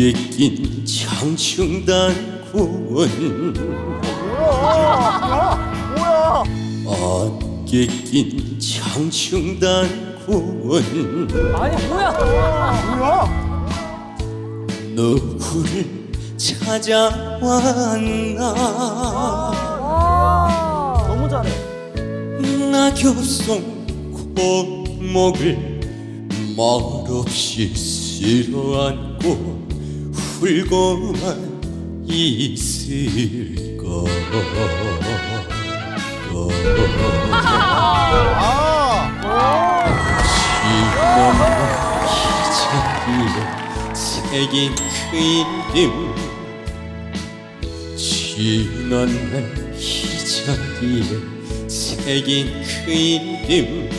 어깨 낀 장충단군 어깨 낀 장충단군 아니 뭐야? 누구를 찾아왔나 너무 잘해. 낙엽송 골목을 말없이 쓸어안고 훌고만 있을까 지난 날 기자리에 새긴 그 이름 지난날 기자리에 새긴 그 이름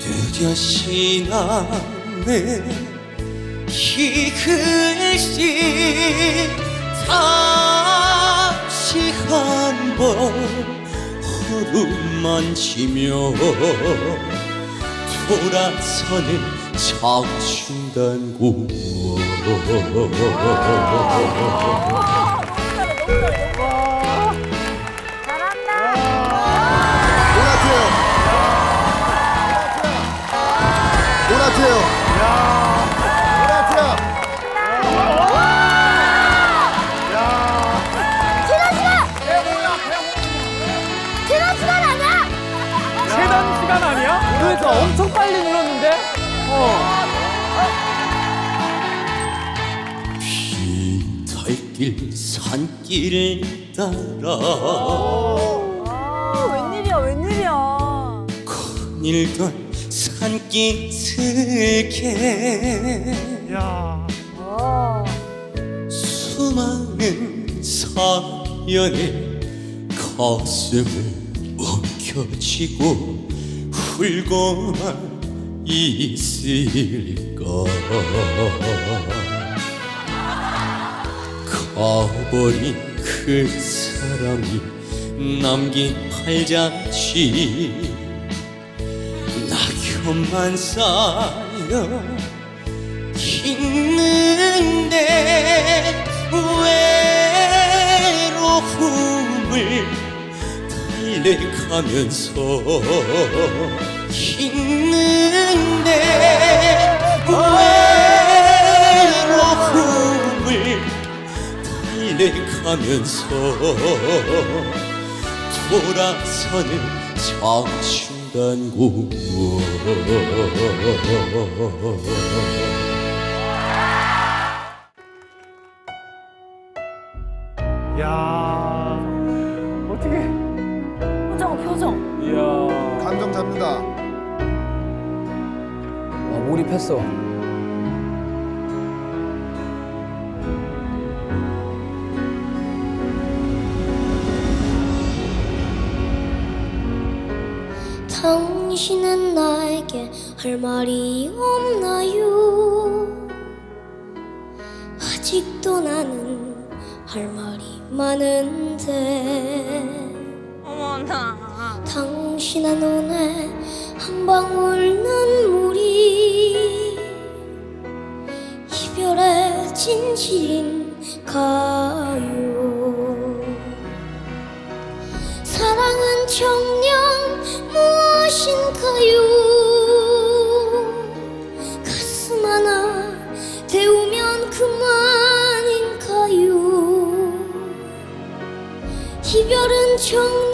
뚜렷이 남의 이 글씨 다시 한 번 허름만 지며 돌아서는 장충단고 비탈길 산길을 따라. 웬일이야 웬일이야. 거닐던 산기슭에 야. 수많은 사연에 가슴을 움켜쥐고 훌고만 있을까 가버린 그 사람이 남긴 팔자취 낙엽만 쌓여 있는데 외로움을 달래가면서 있 달래가면서 돌아서는 장충단고 야. 어떻게? 표정 표정 이야. 감정 잡는다. 아, 몰입했어. 당신은 나에게 할 말이 없나요? 아직도 나는 할 말이 많은데 어머나 당신의 눈에 한 방울 눈물이 이별의 진실인가요? 사랑은 정녕 무엇인가요? 가슴 하나 데우면 그만인가요? 이별은 정녕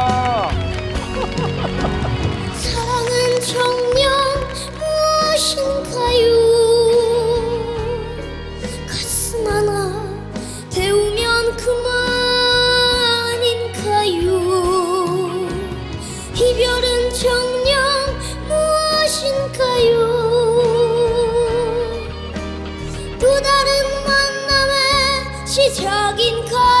she chugging cold.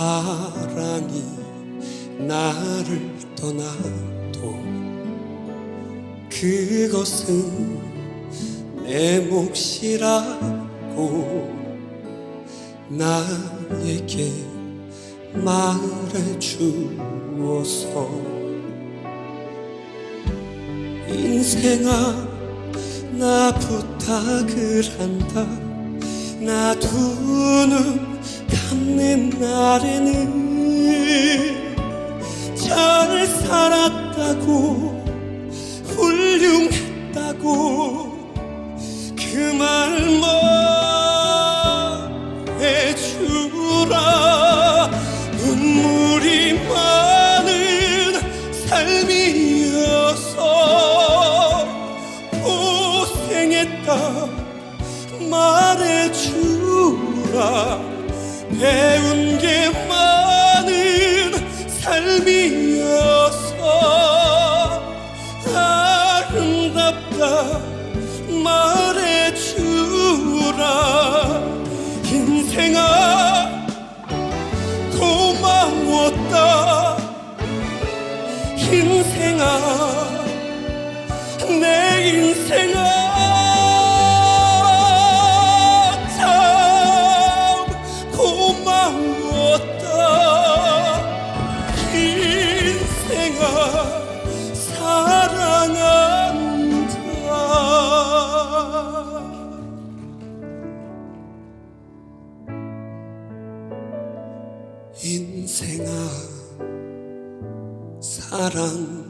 사랑이 나를 떠나도 그것은 내 몫이라고 나에게 말해 주어서 인생아 나 부탁을 한다. 나 두 눈 감는 날에는 잘 살았다고 훌륭했다고 그 말만 해주라. 눈물이 많은 삶이어서 고생했다 말해주라 배운 게 많은 삶이어서 아름답다. 말해주라. 인생아 고마웠다. 인생아 내 인생아 인생아 사랑한다